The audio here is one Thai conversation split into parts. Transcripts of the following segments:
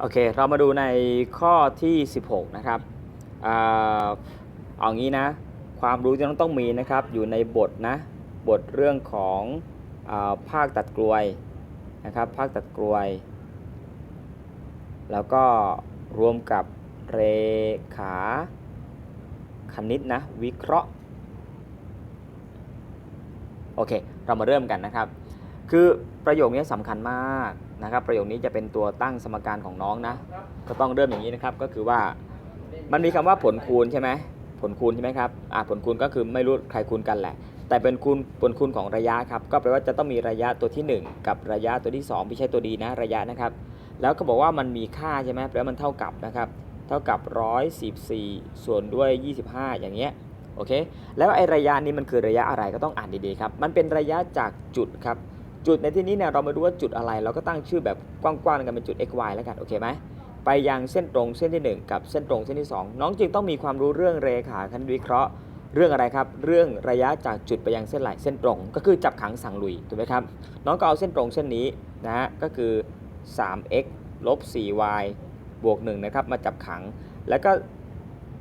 โอเค เรามาดูในข้อที่ 16 นะครับเอางี้นะ ความรู้ที่ต้องต้องมีนะครับ อยู่ในบทนะ บทเรื่องของอภาคตัดกลวยนะครับ ภาคตัดกลวย แล้วก็รวมกับเรขาคณิตนะ วิเคราะห์ โอเค เรามาเริ่มกันนะครับ คือประโยคนี้สำคัญมากนะครับ ประโยคนี้จะเป็นตัวตั้งสมการของน้องนะ ก็ต้องเริ่มอย่างนี้นะครับ ก็คือว่ามันมีคำว่าผลคูณใช่ไหมผลคูณใช่ไหมครับอ่าผลคูณก็คือไม่รู้ใครคูณกันแหละ แต่เป็นคูณผลคูณของระยะครับ ก็แปลว่าจะต้องมีระยะตัวที่ 1 กับระยะตัวที่2ไม่ใช่ตัวดีนะระยะนะครับ แล้วก็บอกว่ามันมีค่าใช่ไหมแปลว่ามันเท่ากับนะครับเท่ากับ 114 ส่วนด้วย 25 อย่างเงี้ยโอเค แล้วไอ้ระยะนี้มันคือระยะอะไรก็ต้องอ่านดีๆครับ มันเป็นระยะจากจุดครับ จุดในที่นี้เนี่ยเรามาดูว่าจุดอะไร เราก็ตั้งชื่อแบบกว้างๆกันเป็นจุด x y แล้วกันโอเคไหมไปยังเส้นตรงเส้นที่ 1 กับเส้นตรงเส้นที่ 2 น้องจึงต้องมีความรู้เรื่องเรขาคณิตวิเคราะห์ เรื่องอะไรครับ เรื่องระยะจากจุดไปยังเส้นไหลเส้นตรง ก็คือจับขังสั่งลุยถูกไหมครับน้องก็เอาเส้นตรงเส้นนี้นะฮะก็คือ 3x ลบ 4y บวก1นะครับมาจับขัง แล้วก็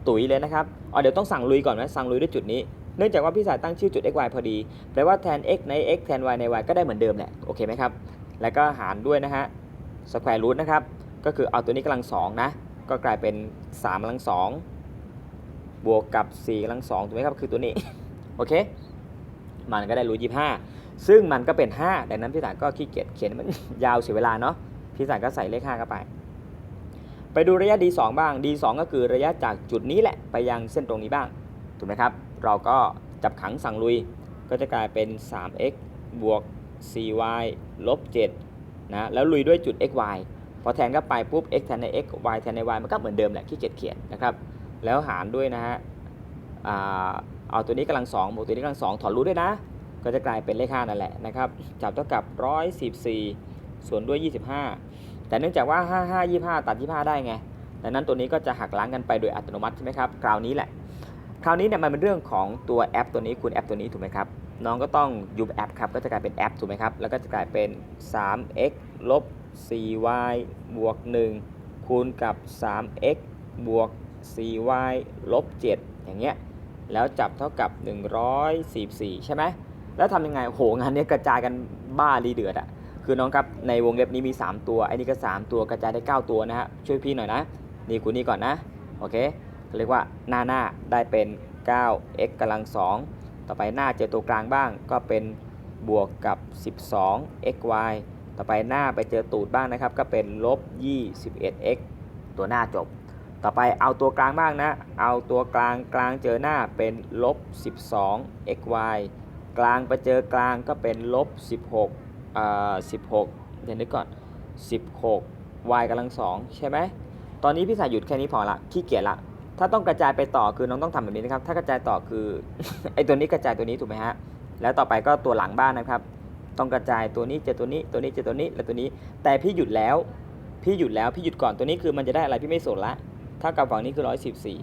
ตุ๋ยเลยนะครับอ๋อเดี๋ยวต้องสั่งลุยก่อนไหมสั่งลุยด้วยจุดนี้ เนื่องจากว่าพี่สายตั้งชื่อจุด x y พอดี แปลว่าแทน x ใน x แทน y ใน y ก็ได้เหมือนเดิมแหละ โอเคไหมครับ แล้วก็หารด้วยนะฮะสแควร์รูทนะครับ ก็คือเอาตัวนี้กำลังสองนะ ก็กลายเป็น3กำลังสองบวกกับ4กำลังสองถูกไหมครับ คือตัวนี้ โอเค มันก็ได้รูทยี่ห้าซึ่งมันก็เป็น 5 ดังนั้นพี่สายก็ขี้เกียจเขียนมันยาวเสียเวลาเนาะ พี่สายก็ใส่เลข5เข้าไป ไปดูระยะ d2 บ้าง d2 ก็คือระยะจากจุดนี้แหละ ไปยังเส้นตรงนี้บ้าง ถูกไหมครับ เราก็จับขังสั่งลุย ก็จะกลายเป็น 3x บวก 4y ลบ7นะแล้วลุยด้วยจุด xy พอแทนเข้าไปปุ๊บ x แทนใน x y แทนใน y มันก็เหมือนเดิมแหละขี้เกียจเขียนนะครับ แล้วหารด้วยนะฮะเอาตัวนี้กำลัง2บวกตัวนี้กำลัง2ถอนรูทด้วยนะ ก็จะกลายเป็นเลข5นั่นแหละนะครับจับเท่ากับ 114 ส่วนด้วย 25 แต่เนื่องจากว่า 55 25 ตัด 25 ได้ไงดังนั้นตัวนี้ก็จะหักล้างกันไปโดยอัตโนมัติใช่ไหมครับคราวนี้แหละ คราวนี้เนี่ยมันเป็นเรื่องของตัวแอปตัวนี้คูณแอปตัวนี้ถูกไหมครับน้องก็ต้องยูบแอปครับก็จะกลายเป็นแอปถูกไหมครับแล้วก็จะกลายเป็น 3x ลบ 4y บวก 1 คูณกับ 3x บวก 4y ลบ 7 อย่างเงี้ยแล้วจับเท่ากับ 144 ใช่ไหมแล้วทำยังไงโหงานนี้กระจายกันบ้ารีเดือดอะคือน้องครับในวงเล็บนี้มี 3 ตัวไอ้นี่ก็ 3 ตัวกระจายได้ 9 ตัวนะฮะช่วยพี่หน่อยนะ นี่คูณนี่ก่อนนะ โอเค เรียกว่าหน้าหน้าได้เป็น 9x กำลัง 2 ต่อไปหน้าเจอตัวกลางบ้างก็เป็นบวกกับ 12xy ต่อไปหน้าไปเจอตูดบ้างนะครับ ก็เป็นลบ 21x ตัวหน้าจบ ต่อไปเอาตัวกลางบ้างนะ เอาตัวกลางกลางเจอหน้าเป็นลบ 12xy กลางไปเจอกลางก็เป็นลบ 16อ่า16 เดี๋ยวนึกก่อน 16 y กำลัง2ใช่ไหม ตอนนี้พี่สายหยุดแค่นี้พอละขี้เกียจละ ถ้าต้องกระจายไปต่อคือน้องต้องทำแบบนี้นะครับ ถ้ากระจายต่อคือ ไอตัวนี้กระจายตัวนี้ถูกไหมฮะ แล้วต่อไปก็ตัวหลังบ้านนะครับ ต้องกระจายตัวนี้เจอตัวนี้ ตัวนี้เจอตัวนี้ และตัวนี้ แต่พี่หยุดแล้ว พี่หยุดแล้ว พี่หยุดก่อน ตัวนี้คือมันจะได้อะไรพี่ไม่สนละ ถ้ากับฝั่งนี้คือ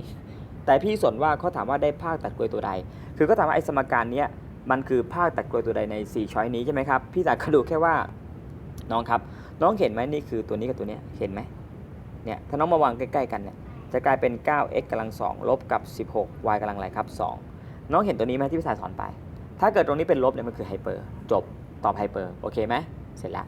114 แต่พี่สนว่าเขาถามว่าได้ภาคตัดกลวยตัวใด คือก็ถามว่าไอ้สมการเนี้ยมันคือภาคตัดกลวยตัวใดใน4ช้อยนี้ใช่ไหมครับ พี่สายก็ดูแค่ว่า น้องครับ น้องเห็นไหมนี่คือตัวนี้กับตัวเนี้ยเห็นไหมเนี่ย ถ้าน้องมาวางใกล้ ๆ กันเนี่ย จะกลายเป็น 9x กำลัง2ลบกับ 16y กำลังอะไรครับ 2 น้องเห็นตัวนี้ไหมที่พี่สายสอนไป ถ้าเกิดตรงนี้เป็นลบเนี่ยมันคือไฮเปอร์จบตอบไฮเปอร์โอเคไหมเสร็จแล้ว